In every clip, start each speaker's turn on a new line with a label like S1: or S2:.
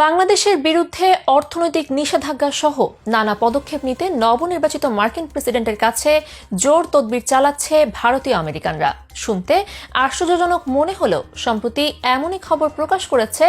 S1: বাংলাদেশের বিরুদ্ধে অর্থনৈতিক নিষেধাজ্ঞা সহ নানা পদক্ষেপ নিতে নবনির্বাচিত মার্কিন প্রেসিডেন্টের কাছে জোর তদবির চালাচ্ছে ভারতীয় আমেরিকানরা। শুনতে আশ্চর্যজনক মনে হলেও সম্প্রতি এমনই খবর প্রকাশ করেছে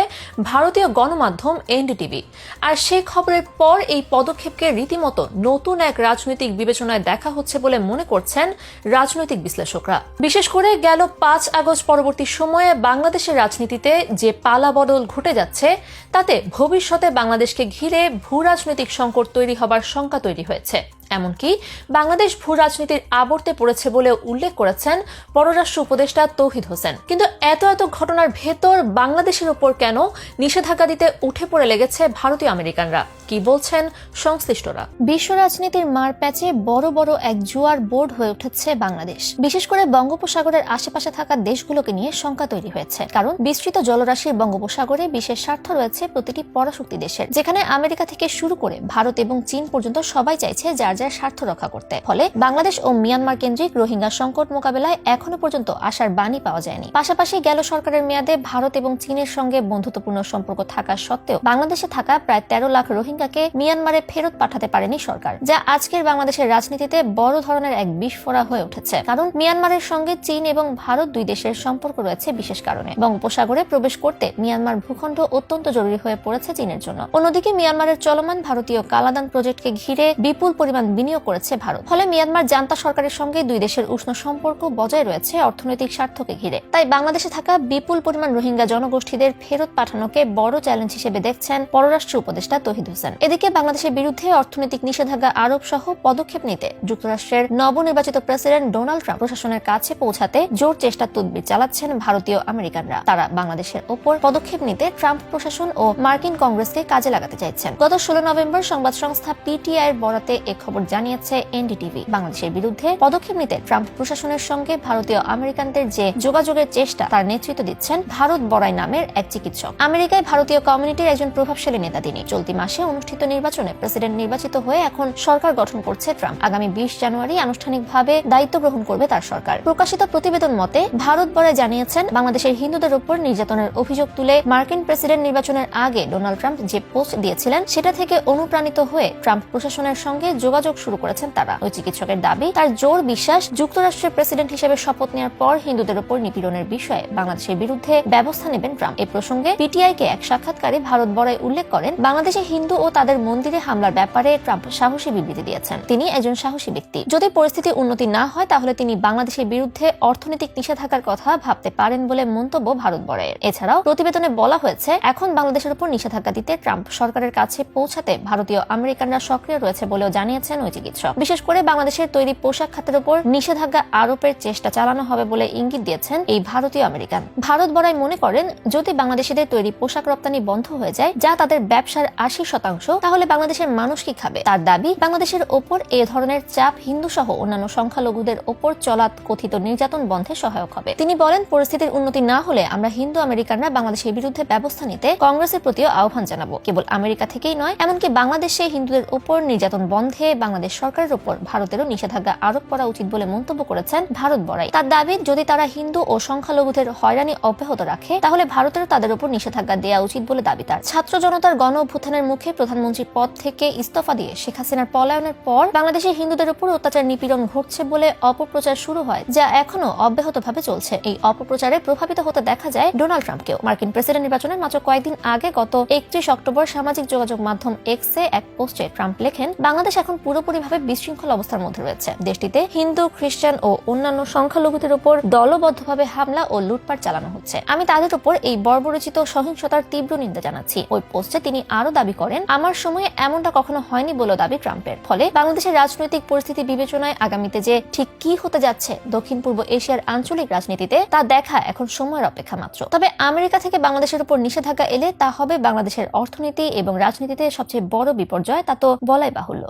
S1: ভারতীয় গণমাধ্যম এনডিটিভি। আর সেই খবরের পর এই পদক্ষেপকে রীতিমতো নতুন এক রাজনৈতিক বিবেচনায় দেখা হচ্ছে বলে মনে করছেন রাজনৈতিক বিশ্লেষকরা। বিশেষ করে গেল পাঁচ আগস্ট পরবর্তী সময়ে বাংলাদেশের রাজনীতিতে যে পালা বদল ঘটে যাচ্ছে, তাতে ভবিষ্যতে বাংলাদেশকে ঘিরে ভূ রাজনৈতিক সংকট তৈরি হবার শঙ্কা তৈরি হয়েছে। এমনকি বাংলাদেশ ভূ রাজনীতির আবর্তে পড়েছে বলে উল্লেখ করেছেন পররাষ্ট্র উপদেষ্টা তৌহিদ হোসেন। কিন্তু এত এত ঘটনার ভেতর বাংলাদেশের উপর কেন নিষেধাজ্ঞা দিতে উঠে পড়ে লেগেছে ভারতীয় আমেরিকানরা? কি বলছেন সংশ্লিষ্টরা?
S2: বিশ্ব রাজনীতির মার প্যাচে বড় বড় এক জুয়ার বোর্ড হয়ে উঠেছে বাংলাদেশ। বিশেষ করে বঙ্গোপসাগরের আশেপাশে থাকা দেশগুলোকে নিয়ে শঙ্কা তৈরি হয়েছে। কারণ বিস্তৃত জলরাশির বঙ্গোপসাগরে বিশেষ স্বার্থ রয়েছে প্রতিটি পরাশক্তি দেশের। যেখানে আমেরিকা থেকে শুরু করে ভারত এবং চীন পর্যন্ত সবাই চাইছে যার যার স্বার্থ রক্ষা করতে। ফলে বাংলাদেশ ও মিয়ানমার কেন্দ্রিক রোহিঙ্গা সংকট মোকাবেলায় এখনও পর্যন্ত আশার বাণী পাওয়া যায়নি। পাশাপাশি গেল সরকারের মেয়াদে ভারত এবং চীনের সঙ্গে বন্ধুত্বপূর্ণ সম্পর্ক থাকা সত্ত্বেও বাংলাদেশে থাকা প্রায় তেরো লাখ রোহিঙ্গাকে মিয়ানমারে ফেরত পাঠাতে পারেনি সরকার, যা আজকের বাংলাদেশের রাজনীতিতে বড় ধরনের এক বিস্ফোরা হয়ে উঠেছে। কারণ মিয়ানমারের সঙ্গে চীন এবং ভারত দুই দেশের সম্পর্ক রয়েছে বিশেষ কারণে। বঙ্গোপসাগরে প্রবেশ করতে মিয়ানমার ভূখণ্ড অত্যন্ত জরুরি হয়ে পড়েছে চীনের জন্য। অন্যদিকে মিয়ানমারের চলমান ভারতীয় কালাদান প্রজেক্টকে ঘিরে বিপুল পরিমাণ বিনিয়োগ করেছে ভারত। ফলে মিয়ানমার জান্তা সরকারের সঙ্গে দুই দেশের উষ্ণ সম্পর্ক বজায় রয়েছে অর্থনৈতিক স্বার্থকে ঘিরে। তাই বাংলাদেশে থাকা বিপুল পরিমাণ রোহিঙ্গা জনগোষ্ঠীদের ফেরত পাঠানোকে বড় চ্যালেঞ্জ হিসেবে দেখছেন পররাষ্ট্র উপদেষ্টা তহিদ হোসেন এদিকে বাংলাদেশের বিরুদ্ধে অর্থনৈতিক নিষেধাজ্ঞা আরোপ সহ পদক্ষেপ নিতে যুক্তরাষ্ট্রের নবনির্বাচিত প্রেসিডেন্ট ডোনাল্ড ট্রাম্প প্রশাসনের কাছে পৌঁছাতে জোর চেষ্টা তদবির চালাচ্ছেন ভারতীয় আমেরিকানরা। তারা বাংলাদেশের ওপর পদক্ষেপ নিতে ট্রাম্প প্রশাসন ও মার্কিন কংগ্রেসকে কাজে লাগাতে চাইছেন। গত ষোলো নভেম্বর সংবাদ সংস্থা পিটিআই এর বরাতে এ খবর জানিয়েছে এনডিটিভি। বাংলাদেশের বিরুদ্ধে পদক্ষেপ নিতে ট্রাম্প প্রশাসনের সঙ্গে ভারতীয় আমেরিকানদের যে যোগাযোগের চেষ্টা, তার নেতৃত্ব দিচ্ছেন ভারত বড়াই নামের এক চিকিৎসক। আমেরিকায় ভারতীয় কমিউনিটির একজন প্রভাবশালী নেতা তিনি। চলতি মাসে অনুষ্ঠিত নির্বাচনে প্রেসিডেন্ট নির্বাচিত হয়ে এখন সরকার গঠন করছে ট্রাম্প। আগামী বিশ জানুয়ারি আনুষ্ঠানিকভাবে দায়িত্ব গ্রহণ করবে তার সরকার। প্রকাশিত প্রতিবেদন মতে, ভারত বড়াই জানিয়েছেন, বাংলাদেশের হিন্দুদের উপর নির্যাতনের অভিযোগ তুলে মার্কিন প্রেসিডেন্ট নির্বাচনের আগে ডোনাল্ড ট্রাম্প যে পোস্ট দিয়েছিলেন, সেটা থেকে অনুপ্রাণিত হয়ে ট্রাম্প প্রশাসনের সঙ্গে যোগাযোগ শুরু করেছেন তারা। ওই চিকিৎসকের দাবি, তার জোর বিশ্বাস যুক্তরাষ্ট্রের প্রেসিডেন্ট হিসেবে শপথ নেওয়ার পর হিন্দুদের উপর নিপীড়নের বিষয়ে বাংলাদেশের বিরুদ্ধে ব্যবস্থা নেবেন ট্রাম্প। এ প্রসঙ্গে পিটিআই কে এক সাক্ষাৎকারে ভারত বড়াই উল্লেখ করেন, বাংলাদেশে হিন্দু তাদের মন্দিরে হামলার ব্যাপারে ট্রাম্প সাহসী বিবৃতি দিয়েছেন। তিনি একজন সাহসী ব্যক্তি। যদি পরিস্থিতি উন্নতি না হয়, তাহলে তিনি বাংলাদেশের বিরুদ্ধে অর্থনৈতিক নিষেধাজ্ঞার কথা ভাবতে পারেন বলে মন্তব্য ভারত বড়াইয়ের এছাড়াও প্রতিবেদনে বলা হয়েছে, এখন বাংলাদেশের উপর নিষেধাজ্ঞা দিতে ট্রাম্প সরকারের কাছে পৌঁছাতে ভারতীয় আমেরিকানরা সক্রিয় রয়েছে বলেও জানিয়েছেন ওই চিকিৎসক। বিশেষ করে বাংলাদেশের তৈরি পোশাক খাতের উপর নিষেধাজ্ঞা আরোপের চেষ্টা চালানো হবে বলে ইঙ্গিত দিয়েছেন এই ভারতীয় আমেরিকান। ভারত বড়াই মনে করেন, যদি বাংলাদেশিদের তৈরি পোশাক রপ্তানি বন্ধ হয়ে যায়, যা তাদের ব্যবসার আশি শতাংশ তাহলে বাংলাদেশের মানুষ কি খাবে? তার দাবি, বাংলাদেশের ওপর এ ধরনের চাপ হিন্দু সহ অন্যান্য সংখ্যালঘুদের ওপর চলাত কথিত নির্যাতন বন্ধে সহায়ক হবে। তিনি বলেন, পরিস্থিতির উন্নতি না হলে আমরা হিন্দু আমেরিকানরা বাংলাদেশের বিরুদ্ধে ব্যবস্থা নিতে কংগ্রেসের প্রতিও আহ্বান জানাব। কেবল আমেরিকা থেকেই নয়, এমনকি বাংলাদেশে হিন্দুদের উপর নির্যাতন বন্ধে বাংলাদেশ সরকারের উপর ভারতেরও নিষেধাজ্ঞা আরোপ করা উচিত বলে মন্তব্য করেছেন ভারত বড়াই। তার দাবি, যদি তারা হিন্দু ও সংখ্যালঘুদের হয়রানি অব্যাহত রাখে, তাহলে ভারতেরও তাদের উপর নিষেধাজ্ঞা দেওয়া উচিত বলে দাবি তার। ছাত্র জনতার গণ অভ্যুত্থানের মুখে প্রধানমন্ত্রী পদ থেকে ইস্তফা দিয়ে শেখ হাসিনার পলায়নের পর বাংলাদেশে হিন্দুদের উপর অত্যাচার নিপীড়ন ঘটছে বলে অপপ্রচার শুরু হয়, যা এখনও অব্যাহতভাবে চলছে। এই অপপ্রচারে প্রভাবিত হতে দেখা যায় ডোনাল্ড ট্রাম্পকেও। মার্কিন প্রেসিডেন্ট নির্বাচনের মাত্র কয়েকদিন আগে গত একত্রিশ অক্টোবর সামাজিক যোগাযোগ মাধ্যম এক্সে এক পোস্টে ট্রাম্প লেখেন, বাংলাদেশ এখন পুরোপুরিভাবে বিশৃঙ্খল অবস্থার মধ্যে রয়েছে। দেশটিতে হিন্দু, খ্রিস্টান ও অন্যান্য সংখ্যালঘুদের উপর দলবদ্ধভাবে হামলা ও লুটপাট চালানো হচ্ছে। আমি তাদের উপর এই বর্বরচিত সহিংসতার তীব্র নিন্দা জানাচ্ছি। ওই পোস্টে তিনি আরও দাবি করেন আমার সময়ে এমনটা কখনো হয়নি বলে দাবি ট্রাম্পের। ফলে বাংলাদেশের রাজনৈতিক পরিস্থিতি বিবেচনায় আগামীতে যে ঠিক কি হতে যাচ্ছে দক্ষিণ পূর্ব এশিয়ার আঞ্চলিক রাজনীতিতে, তা দেখা এখন সময়ের অপেক্ষা মাত্র। তবে আমেরিকা থেকে বাংলাদেশের উপর নিষেধাজ্ঞা এলে তা হবে বাংলাদেশের অর্থনীতি এবং রাজনীতিতে সবচেয়ে বড় বিপর্যয়, তা তো বলাই বাহুল্য।